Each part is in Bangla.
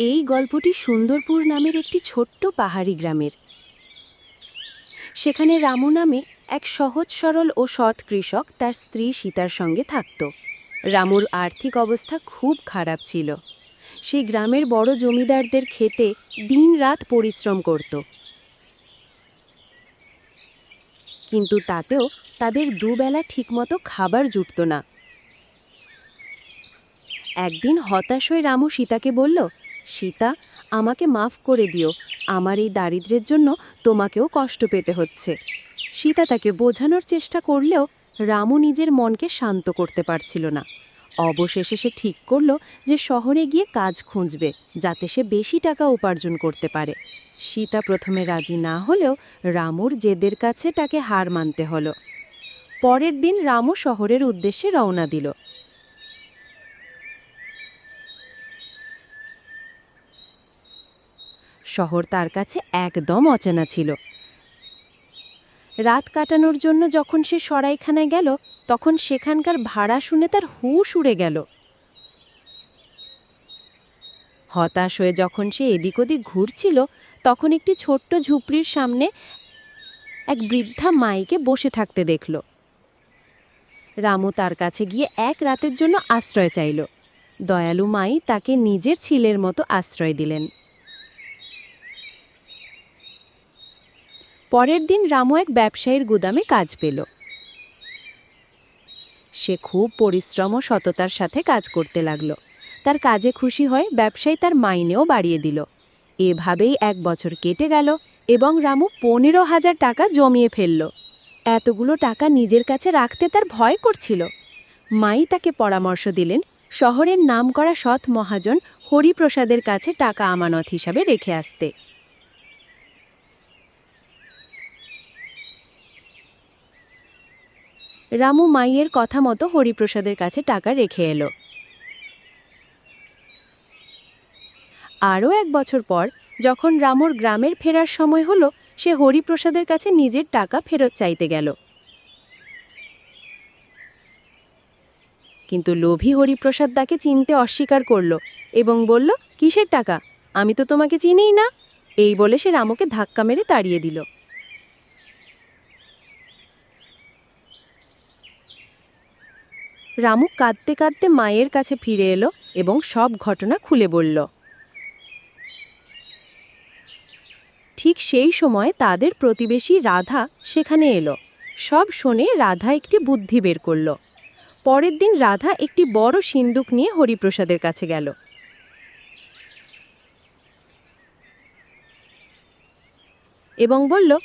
এই গল্পটি সুন্দরপুর নামের একটি ছোট্ট পাহাড়ি গ্রামের। সেখানে রামু নামে এক সহজ, সরল ও সৎ কৃষক তার স্ত্রী সীতার সঙ্গে থাকত। রামুর আর্থিক অবস্থা খুব খারাপ ছিল। সেই গ্রামের বড় জমিদারদের খেতে দিনরাত পরিশ্রম করত। কিন্তু তাতেও তাদের দুবেলা ঠিকমতো খাবার জুটত না। একদিন হতাশ হয়ে রামু সীতাকে বলল সীতা, আমাকে মাফ করে দিও। আমার এই দারিদ্র্যের জন্য তোমাকেও কষ্ট পেতে হচ্ছে। সীতা তাকে বোঝানোর চেষ্টা করলেও রামু নিজের মনকে শান্ত করতে পারছিল না। অবশেষে সে ঠিক করল যে শহরে গিয়ে কাজ খুঁজবে, যাতে সে বেশি টাকা উপার্জন করতে পারে। সীতা প্রথমে রাজি না হলেও রামুর জেদের কাছে তাকে হার মানতে হলো। পরের দিন রামু শহরের উদ্দেশ্যে রওনা দিল। শহর তার কাছে একদম অচেনা ছিল। রাত কাটানোর জন্য যখন সে সরাইখানায় গেল, তখন সেখানকার ভাড়া শুনে তার হুশ উড়ে গেল। হতাশ হয়ে যখন সে এদিক ওদিক ঘুরছিল, তখন একটি ছোট্ট ঝুপড়ির সামনে এক বৃদ্ধা মাইকে বসে থাকতে দেখল। রামু তার কাছে গিয়ে এক রাতের জন্য আশ্রয় চাইল। দয়ালু মাই তাকে নিজের ছিলের মতো আশ্রয় দিলেন। পরের দিন রামু এক ব্যবসায়ীর গুদামে কাজ পেল। সে খুব পরিশ্রম ও সততার সাথে কাজ করতে লাগল। তার কাজে খুশি হয়ে ব্যবসায়ী তার মাইনেও বাড়িয়ে দিল। এভাবেই এক বছর কেটে গেল এবং রামু পনেরো হাজার টাকা জমিয়ে ফেলল। এতগুলো টাকা নিজের কাছে রাখতে তার ভয় করছিল। মাই তাকে পরামর্শ দিলেন, শহরের নামকরা সৎ মহাজন হরিপ্রসাদের কাছে টাকা আমানত হিসাবে রেখে আসতে। রামু মাইয়ের কথা মতো হরিপ্রসাদের কাছে টাকা রেখে এলো। আরও এক বছর পর, যখন রামুর গ্রামের ফেরার সময় হলো, সে হরিপ্রসাদের কাছে নিজের টাকা ফেরত চাইতে গেল। কিন্তু লোভী হরিপ্রসাদ তাকে চিনতে অস্বীকার করল এবং বলল, কিসের টাকা? আমি তো তোমাকে চিনিই না। এই বলে সে রামুকে ধাক্কা মেরে তাড়িয়ে দিল। রামু কাঁদতে কাঁদতে মায়ের কাছে ফিরে এলো এবং সব ঘটনা খুলে বলল। ঠিক সেই সময় তাদের প্রতিবেশী রাধা সেখানে এলো। সব শুনে রাধা একটি বুদ্ধি বের করল। পরের দিন রাধা একটি বড় সিন্দুক নিয়ে হরিপ্রসাদের কাছে গেল। এবং বলল,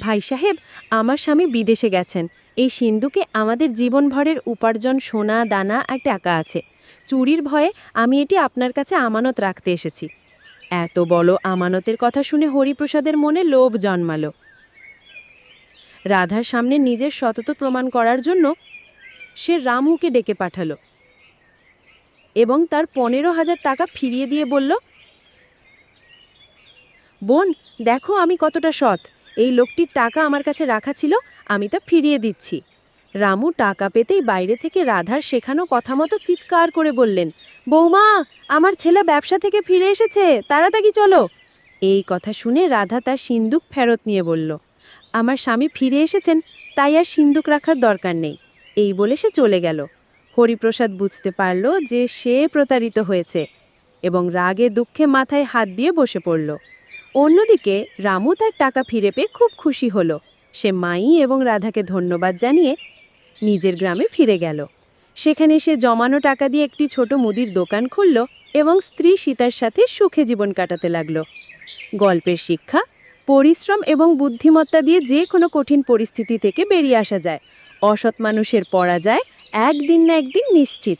ভাই সাহেব, আমার স্বামী বিদেশে গেছেন। এই সিন্ধুকে আমাদের জীবনভরের উপার্জন, সোনা, দানা আর টাকা আছে। চুরির ভয়ে আমি এটি আপনার কাছে আমানত রাখতে এসেছি। এত বড় আমানতের কথা শুনে হরিপ্রসাদের মনে লোভ জন্মালো। রাধার সামনে নিজের সতত প্রমাণ করার জন্য সে রামুকে ডেকে পাঠালো এবং তার পনেরো হাজার টাকা ফিরিয়ে দিয়ে বলল, বোন, দেখো আমি কতটা সৎ। এই লোকটির টাকা আমার কাছে রাখা ছিল, আমি তা ফিরিয়ে দিচ্ছি। রামু টাকা পেতেই বাইরে থেকে রাধার শেখানো কথা মতো চিৎকার করে বললেন, বৌমা, আমার ছেলে ব্যবসা থেকে ফিরে এসেছে, তাড়াতাড়ি চলো। এই কথা শুনে রাধা তার সিন্দুক ফেরত নিয়ে বলল, আমার স্বামী ফিরে এসেছেন, তাই আর সিন্দুক রাখার দরকার নেই। এই বলে সে চলে গেল। হরিপ্রসাদ বুঝতে পারল যে সে প্রতারিত হয়েছে এবং রাগে দুঃখে মাথায় হাত দিয়ে বসে পড়ল। অন্যদিকে, রামু তার টাকা ফিরে পেয়ে খুব খুশি হলো। সে মাই এবং রাধাকে ধন্যবাদ জানিয়ে নিজের গ্রামে ফিরে গেল। সেখানে সে জমানো টাকা দিয়ে একটি ছোট মুদির দোকান খুলল এবং স্ত্রী সীতার সাথে সুখে জীবন কাটাতে লাগল। গল্পের শিক্ষা, পরিশ্রম এবং বুদ্ধিমত্তা দিয়ে যে কোনো কঠিন পরিস্থিতি থেকে বেরিয়ে আসা যায়। অসৎ মানুষের পরাজয় একদিন না একদিন নিশ্চিত।